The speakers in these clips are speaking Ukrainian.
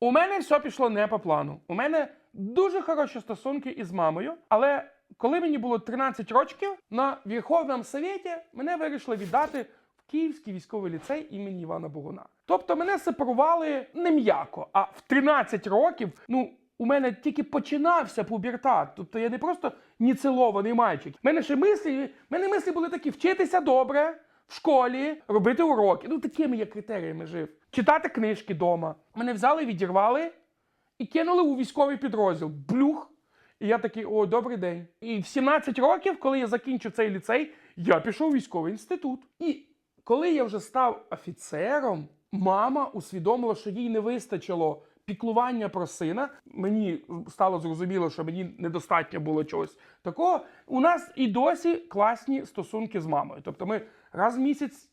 У мене все пішло не по плану. У мене дуже хороші стосунки із мамою, але коли мені було 13 років, на Верховному Совєті мене вирішили віддати в Київський військовий ліцей імені Івана Богуна. Тобто мене сепарували не м'яко, а в 13 років, ну. У мене тільки починався пубертат. Тобто я не просто ніцелований мальчик. У мене ще мислі, мене мислі були такі: вчитися добре в школі, робити уроки. Ну, такими я критеріями жив. Читати книжки вдома. Мене взяли, відірвали і кинули у військовий підрозділ. Блюх. І я такий, о, добрий день. І в 17 років, коли я закінчив цей ліцей, я пішов у військовий інститут. І коли я вже став офіцером, мама усвідомила, що їй не вистачило піклування про сина. Мені стало зрозуміло, що мені недостатньо було чогось такого. У нас і досі класні стосунки з мамою. Тобто ми раз в місяць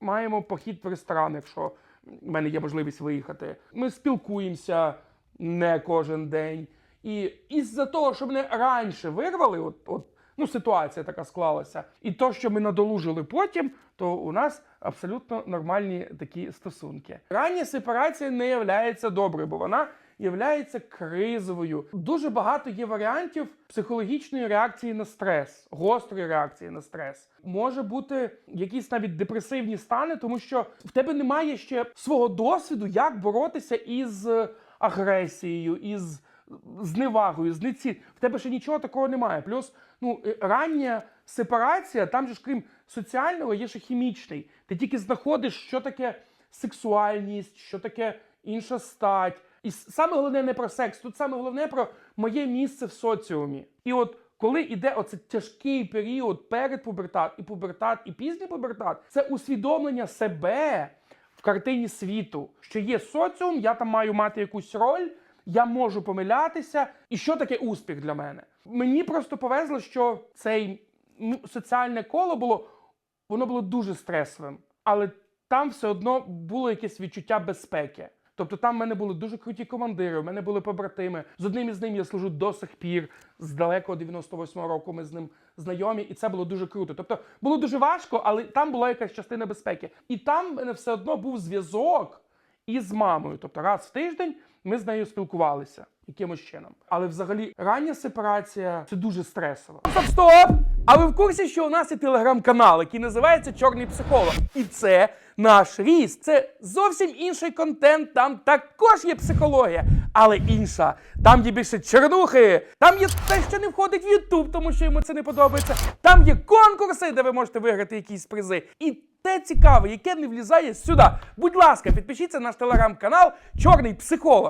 маємо похід в ресторан, якщо в мене є можливість виїхати. Ми спілкуємося не кожен день. І із-за того, що мене раніше вирвали, от, от ну, ситуація така склалася, і то, що ми надолужили потім, то у нас абсолютно нормальні такі стосунки. Рання сепарація не є доброю, бо вона є кризовою. Дуже багато є варіантів психологічної реакції на стрес, гострої реакції на стрес. Може бути якісь навіть депресивні стани, тому що в тебе немає ще свого досвіду, як боротися із агресією, із зневагою, з неці. В тебе ще нічого такого немає. Плюс, ну, е, рання сепарація, там же ж крім соціального, є ще хімічний. Ти тільки знаходиш, що таке сексуальність, що таке інша стать. І саме головне не про секс, тут саме головне про моє місце в соціумі. І от коли йде оцей тяжкий період перед пубертат, і пубертат, і пізній пубертат, це усвідомлення себе в картині світу, що є соціум, я там маю мати якусь роль, я можу помилятися. І що таке успіх для мене? Мені просто повезло, що цей ну, соціальне коло було воно було дуже стресовим, але там все одно було якесь відчуття безпеки. Тобто там в мене були дуже круті командири, в мене були побратими. З одним із ним я служу до сих пір. З далекого 98-го року ми з ним знайомі, і це було дуже круто. Тобто було дуже важко, але там була якась частина безпеки. І там в мене все одно був зв'язок із мамою. Тобто раз в тиждень ми з нею спілкувалися якимось чином. Але взагалі рання сепарація це дуже стресово. Стоп, стоп! А ви в курсі, що у нас є телеграм-канал, який називається Чорний психолог? І це наш ріст. Це зовсім інший контент. Там також є психологія, але інша. Там є більше чернухи. Там є те, що не входить в Ютуб, тому що йому це не подобається. Там є конкурси, де ви можете виграти якісь призи. І те цікаве, яке не влізає сюди. Будь ласка, підпишіться на наш телеграм-канал Чорний психолог.